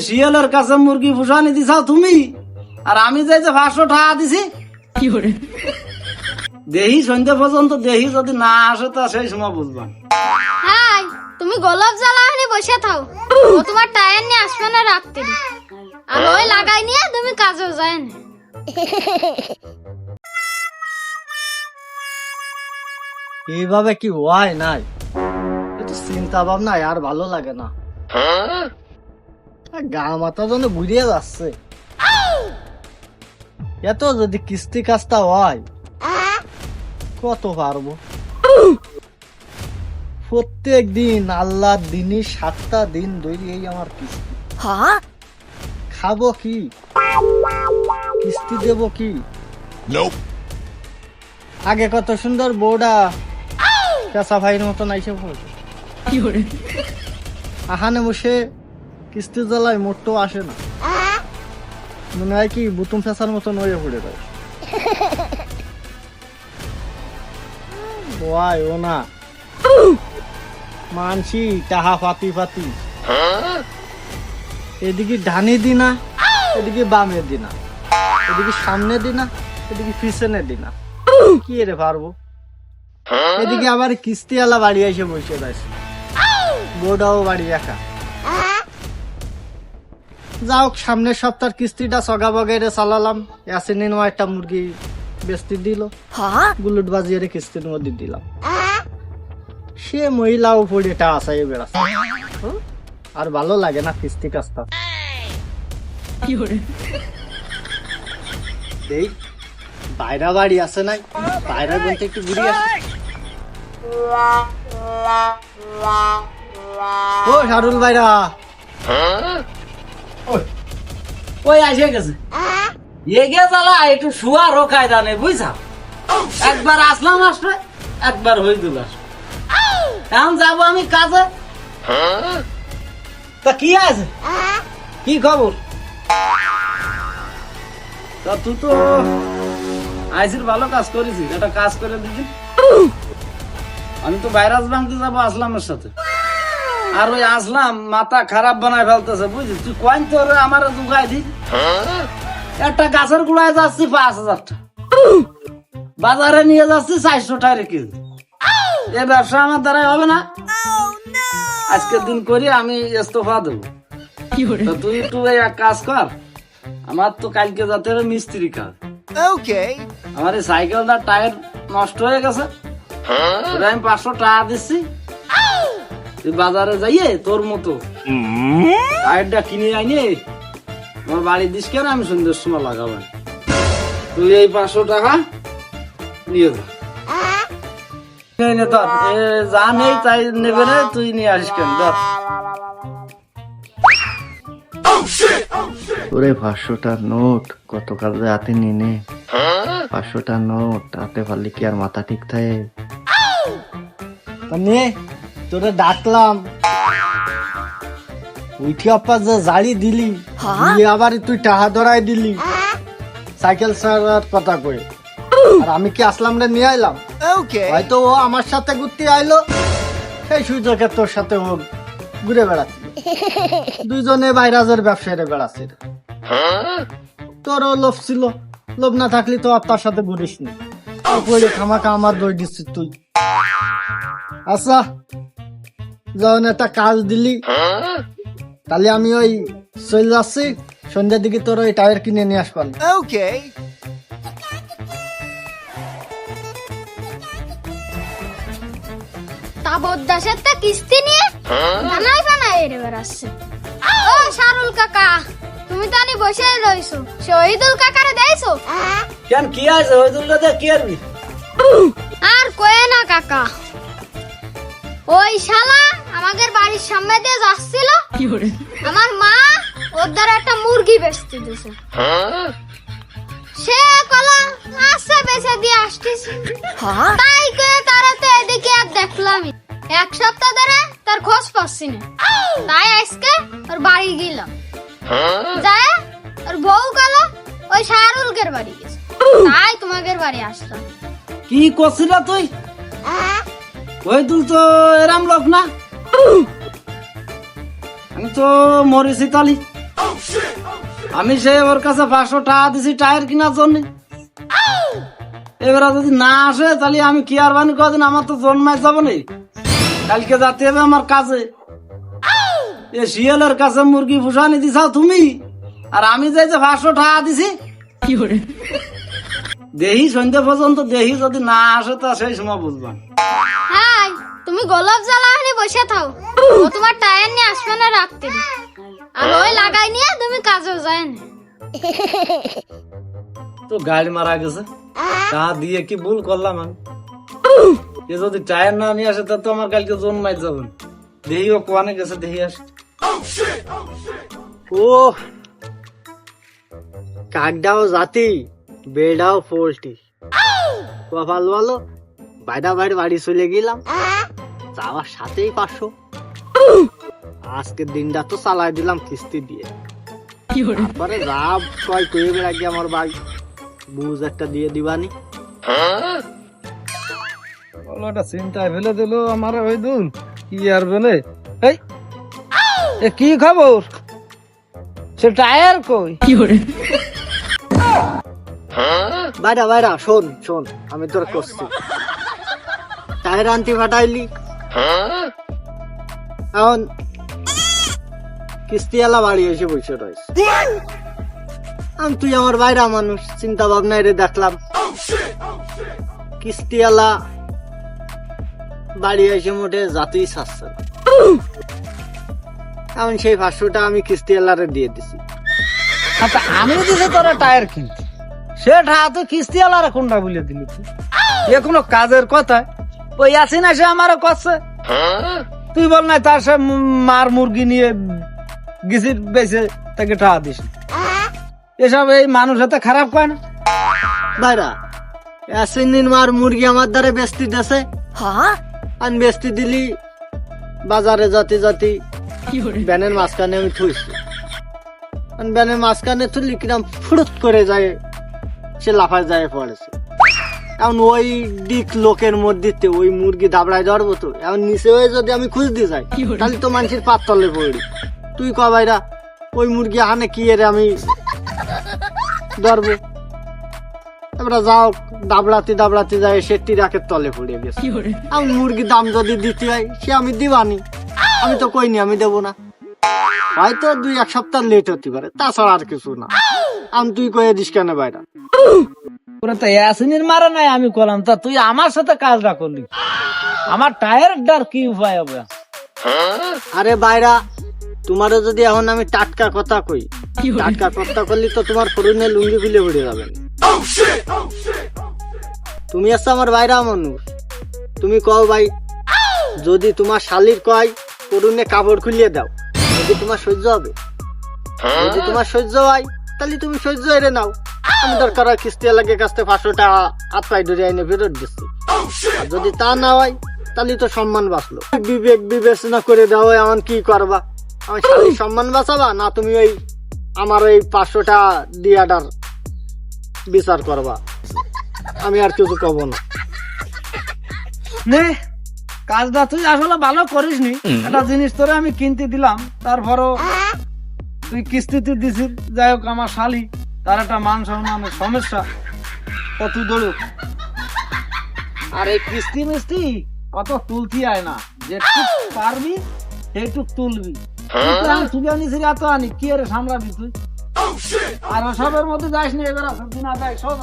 শিয়ালের কাছে মুরগি ফুসানি দিছাও তুমি? আর আমি যাই যে পাঁচশো টাকা দিছি দেহি সন্ধ্যা পর্যন্ত দেহি যদি না আসে তা সেই সময় বুঝবা। হাই তুমি গোলাপ জ্বালাহানি বসে থাও। ও তোমার টায়ার নিয়ে আসবে না রাখতে আর ওই লাগাই নিয়ে তুমি কাজে যায় না। এইভাবে কি হয় নাই? একটু চিন্তা ভাবনা আর ভালো লাগে না। আর গা মাথা যেন বুড়িয়ে যাচ্ছে। এত যদি কিস্তি কাজটা হয় কত পারব? প্রত্যেক দিন আল্লাহ দিনই সাতটা দিন ধরে এই আমার কিস্তি। খাব কি? কিস্তি দেব কি? আগে কত সুন্দর বউডা পেশা ভাইয়ের মতন আইসে পড়ে আহানে বসে কিস্তি জ্বালায় মোটটো আসে না। মনে হয় কি বুতুম ফেসার মতন হয়ে পড়ে রয় ওয়াই ও না। মানসি টাহা পাতি পাতি এদিকে ডানে দিনা, এদিকে বামে দিনা। এদিকে সামনে দিনা, এদিকে পিছনে দিনা। কি রে পারব? এদিকে আবার কিস্তি আলা বাড়ি এসে বসে রয়েছে। বউটাও বাড়ি একা। যাও সামনের সপ্তাহের কিস্তিটা সগা বগাইরে চালালাম ইয়াসিনিন একটা মুরগি বেস্তি দিল। গুলুট বাজিয়ে কিস্তির মধ্যে দিলাম। সে মহিলা পড়ে এটা আসাই বেড়াচ্ছে আর ভালো লাগে না কিস্তি কাজটা। এই বাইরা বাড়ি আছে নাই? বাইরা বলতে একটু ঘুরি আসে ও শারুল বাইরা। ওই, আসে গেছে? এগে জ্বালা একটু শুয়া রোকায় দানে বুঝছা? একবার আসলাম আসবে একবার হয়ে দিল আসবে। এখন যাব আমি কাজে। তা কি আছে? কি খবর? তা তুই তো আইসির ভালো কাজ করেছিস একটা কাজ করে দিবি। আমি তো ভাইরাস ভাঙতে যাব আসলামের সাথে? আর ওই আসলাম মাথা খারাপ বানায় ফেলতেছে বুঝছিস তুই কয়েন তোর আমার দুগাই দি একটা গাছের গুড়ায় যাচ্ছি পাঁচ হাজার টাকা। বাজারে নিয়ে যাচ্ছি চারশো টাকা কেজি। এ ব্যবসা আমার দ্বারাই হবে না। আজকের দিন করি আমি ইস্তফা দেবো। তুই একটু এক কাজ কর আমার তো কালকে যাতে হবে মিস্ত্রি কাজ। আমার এই সাইকেলটা টায়ার নষ্ট হয়ে গেছে। আমি পাঁচশো টাকা দিচ্ছি। বাজারে যাইয়ে তোর মতো। টায়ারটা কিনে আইনে আমার বাড়ি দিস কেন আমি সন্ধ্যের সময় লাগাবো? তুই এই পাঁচশো টাকা নিয়ে যা। এই এ যা নেই তাই নেবে রে তুই নিয়ে আসিস কেন ধর। ওরে পাঁচশোটার নোট কত কাজে হাতে নিনে। পাঁচশোটার নোট হাতে পারলে কি আর মাথা ঠিক থাকে? নিয়ে তোরে ডাকলাম। উঠি আপা যে জাড়ি দিলি দিয়ে আবার তুই টাহা ধরাই দিলি। সাইকেল সারার কথা কয়ে আর আমি কি আসলাম রে নিয়ে আইলাম? হয়তো ও আমার সাথে ঘুরতে আইলো। সেই সুযোগে তোর সাথে ও ঘুরে বেড়াচ্ছিল দুইজনে বাইরাজের ব্যবসায়ীরা বেড়াচ্ছে। তোরও লোভ ছিল। লোভ না থাকলে তো আর তার সাথে ঘুরিস নি। পড়ে খামাকা আমার দই দিচ্ছিস তুই। আচ্ছা যখন একটা কাজ দিলি। তাহলে আমি ওই চলে যাচ্ছি সন্ধ্যার দিকে তোর ওই টায়ার কিনে নিয়ে আসবান। তা বদাসের তা কিস্তি নিয়ে বানাই বানাই এরে বেড়াচ্ছে। ও শারুল কাকা তুমি তো আনি বসে রইছো। শহীদুল কাকারে দেইছো? কেন কি দুলটা কি আরবি আর কয়ে না কাকা। ওই শালা আমাদের বাড়ির সামনে দিয়ে যাচ্ছিল। আমার মা ওর দ্বারা একটা মুরগি বেচতে দিছে। সে কলা আচ্ছা বেচে দিয়ে আসতেছি। তাই কয়ে তারা তো এদিকে আর দেখলামই। এক সপ্তাহ ধরে তার খোঁজ পাচ্ছি না। তাই আজকে বাড়ি যায়, ওর বউ গেল, ওই শাহরুলকের বাড়ি গেছে। তাই তোমাদের বাড়ি কি তুই? ওই দুল তো এরাম লোক না? আমি তো মরেছি তালি আমি সে ওর কাছে পাঁচশো টাকা দিছি টায়ার কেনার জন্য। এবারে যদি না আসে, তাহলে আমি কি আর বানি? কদিন আমার তো জন্মায় যাব না। কালকে যাতে হবে আমার কাজে। এ শিয়ালের কাছে মুরগি ফুসানি দিছাও তুমি? আর আমি যাই যে পাঁচশো টাকা দিছি। কি করে? দেহি সন্ধ্যে পর্যন্ত দেহি যদি না আসে তা সেই সময় বুঝবা। হাই তুমি গোলাপ জ্বালাহানি বসে থাও। ও তোমার টায়ার নিয়ে আসবে না রাখতে আর ওই লাগাই নিয়ে তুমি কাজেও যায় না। তো গাড়ি মারা গেছে। তা দিয়ে কি ভুল করলাম আমি? এ যদি টায়ার না নিয়ে আসে তা তো আমার কালকে জন্মাই যাবেন দেহি ও কোয়ানে গেছে দেহি আসে ও কাকডাও জাতি বেড়াও পোল্ট্রি। কপাল বলো বাইরা বাইরে বাড়ি চলে গেলাম। যাওয়ার সাথেই পাঁচশো আজকের দিনটা তো চালাই দিলাম কিস্তি দিয়ে। তারপরে যা কয় করে বেড়াকি আমার বাড়ি। বুঝ একটা দিয়ে দিবানি। চিন্তায় ফেলে দিল আমার ওই দুন। কি আর বলে? এ কি খবর? সে টায়ার কই? বাইরা বাইরা শোন শোন আমি তোর করছি টায়ার আনতে ফাটাইলি এখন কিস্তিওয়ালা বাড়ি এসে বসে রয়েছে। আমি তুই আমার বাইরা মানুষ চিন্তা ভাবনা এরে দেখলাম। কিস্তিওয়ালা বাড়ি এসে মোটে জাতুই সারছে না। এখন সেই পাঁচশোটা আমি কিস্তিওয়ালারে দিয়ে দিছি। আচ্ছা আমি দিছে তোরা টায়ার কিনতে সে টাকা তো কিস্তি আলারা কোনটা বলে দিলি এ কোনো কাজের কথা? ওই আসি না সে আমারও করছে তুই বল না তার সে মার মুরগি নিয়ে গেছি বেঁচে তাকে টাকা দিস এসব এই মানুষ এত খারাপ কয় না? বাইরা অ্যাসিনিন মার মুরগি আমার দ্বারে বেস্তি দেছে। আমি বেস্তি দিলি বাজারে জাতি জাতি ব্যানের মাঝখানে আমি থুইছি। ব্যানের মাঝখানে তুলি কিরম ফুরুত করে যায় সে লাফায় যায় পড়েছে। এখন ওই দিক লোকের মধ্যে ওই মুরগি দাবড়ায় ধরবো তো এখন নিচে হয়ে যদি আমি খুঁজতে যাই তাহলে তো মানুষের পাত তলে পড়ি। তুই ক ভাইরা ওই মুরগি হানে কি এর আমি ধরবো। এবার যাও দাবড়াতে দাবড়াতে যায় সে টিরাকের তলে পড়ে গেছে। আমি মুরগির দাম যদি দিতে হয় সে আমি দিবানি। আমি তো কইনি আমি দেবো না। হয়তো দুই এক সপ্তাহ লেট হতে পারে তাছাড়া আর কিছু না। আমি তুই কয়ে দিস কেন বাইরা? ওরা তো ইয়াসিনের মারা নাই আমি করলাম তা তুই আমার সাথে কাজটা করলি। আমার টায়ার ডার কি উপায় হবে? আরে বাইরা তোমারও যদি এখন আমি টাটকা কথা কই টাটকা কথা করলি তো তোমার ফরুনে লুঙ্গি খুলে উড়ে যাবেন তুমি আসছো আমার বাইরা মানুষ। তুমি কও ভাই যদি তোমার শালির কয় করুনে কাপড় খুলিয়ে দাও। যদি তোমার সহ্য হবে। যদি তোমার সহ্য হয়, তাহলে তুমি সহ্য এড়ে নাও। আমি দরকার হয় কিস্তি লাগে কাছ থেকে পাঁচশো টাকা পাই ধরে এনে ফেরত দিচ্ছি। আর যদি তা না হয়, তাহলে তো সম্মান বাঁচলো। বিবেক বিবেচনা করে দাও এমন কি করবা? আমার শালীর সম্মান বাঁচাবা? না তুমি ওই আমার ওই পাঁচশো টাকা দিয়াটার বিচার করবা? আমি আর কিছু কব না। নে কাজটা তুই আসলে ভালো করিস নি একটা জিনিস তোরে আমি কিনতে দিলাম তারপরও তুই কিস্তিতে দিছিস। যাই হোক আমার শালি তার একটা মান সম্মানের সমস্যা। কত দৌড়ুক। আর এই কিস্তি মিস্তি কত তুলতি আয় না। যেটুক পারবি সেইটুক তুলবি। আমি তুলে আনিছি এত আনি কি রে সামলাবি তুই? আর ওসবের মধ্যে যাইস না এবার দিন আদায় সব